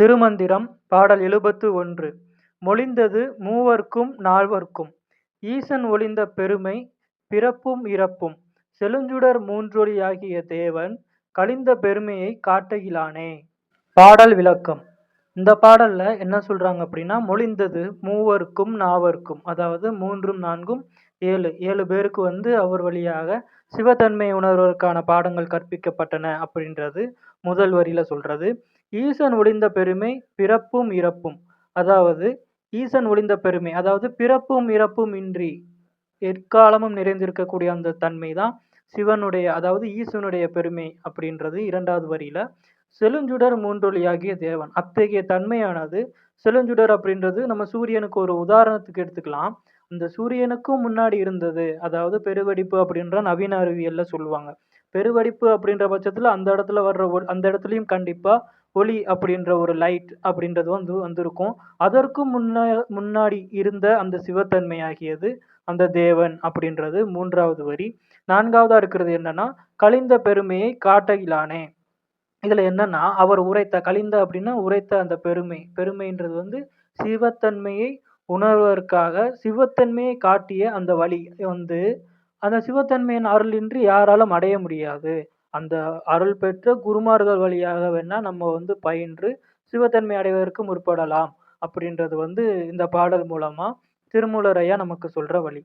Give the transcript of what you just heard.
திருமந்திரம் பாடல் எழுபத்து ஒன்று. மொழிந்தது மூவர்க்கும் நால்வர்க்கும். ஈசன் ஒளிந்த பெருமை பிறப்பும் இறப்பும். செழுஞ்சுடர் மூன்றொழியாகிய தேவன் கழிந்த பெருமையை காட்டுகிலானே. பாடல் விளக்கம். இந்த பாடல்ல என்ன சொல்றாங்க அப்படின்னா மொழிந்தது மூவருக்கும் நாவர்க்கும் அதாவது மூன்றும் நான்கும் ஏழு ஏழு பேருக்கு வந்து அவர் வழியாக சிவத்தன்மை உணர்வதற்கான பாடங்கள் கற்பிக்கப்பட்டன அப்படின்றது முதல் வரியில சொல்றது. ஈசன் ஒளிந்த பெருமை பிறப்பும் இறப்பும். அதாவது ஈசன் ஒளிந்த பெருமை அதாவது பிறப்பும் இறப்பும் இன்றி எற்காலமும் நிறைந்திருக்கக்கூடிய அந்த தன்மை தான் சிவனுடைய அதாவது ஈசனுடைய பெருமை அப்படின்றது இரண்டாவது வரியில. செழுஞ்சுடர் மூன்றொழியாகிய தேவன். அத்தகைய தன்மையானது செழுஞ்சுடர் அப்படின்றது நம்ம சூரியனுக்கு ஒரு உதாரணத்துக்கு எடுத்துக்கலாம். இந்த சூரியனுக்கும் முன்னாடி இருந்தது அதாவது பெருவெடிப்பு அப்படின்ற நவீன அறிவியல்ல சொல்லுவாங்க. பெருவெடிப்பு அப்படின்ற பட்சத்தில் அந்த இடத்துல வர்ற ஒ- அந்த இடத்துலையும் கண்டிப்பா ஒளி அப்படின்ற ஒரு லைட் அப்படின்றது வந்து வந்திருக்கும். அதற்கும் முன்னா முன்னாடி இருந்த அந்த சிவத்தன்மையாகியது அந்த தேவன் அப்படின்றது மூன்றாவது வரி. நான்காவதா இருக்கிறது என்னன்னா கழிந்த பெருமையை காட்டகிலானே இதுல என்னன்னா அவர் உரைத்த கலிந்த அப்படின்னா உரைத்த அந்த பெருமை. பெருமைன்றது வந்து சிவத்தன்மையை உணர்வதற்காக சிவத்தன்மையை காட்டிய அந்த வழி வந்து அந்த சிவத்தன்மையின் அருளின்றி யாராலும் அடைய முடியாது. அந்த அருள் பெற்ற குருமார்கள் வழியாக வேணா நம்ம வந்து பயின்று சிவத்தன்மை அடைவதற்கு முற்படலாம். அப்படின்றது வந்து இந்த பாடல் மூலமா திருமூலரையா நமக்கு சொல்ற வழி.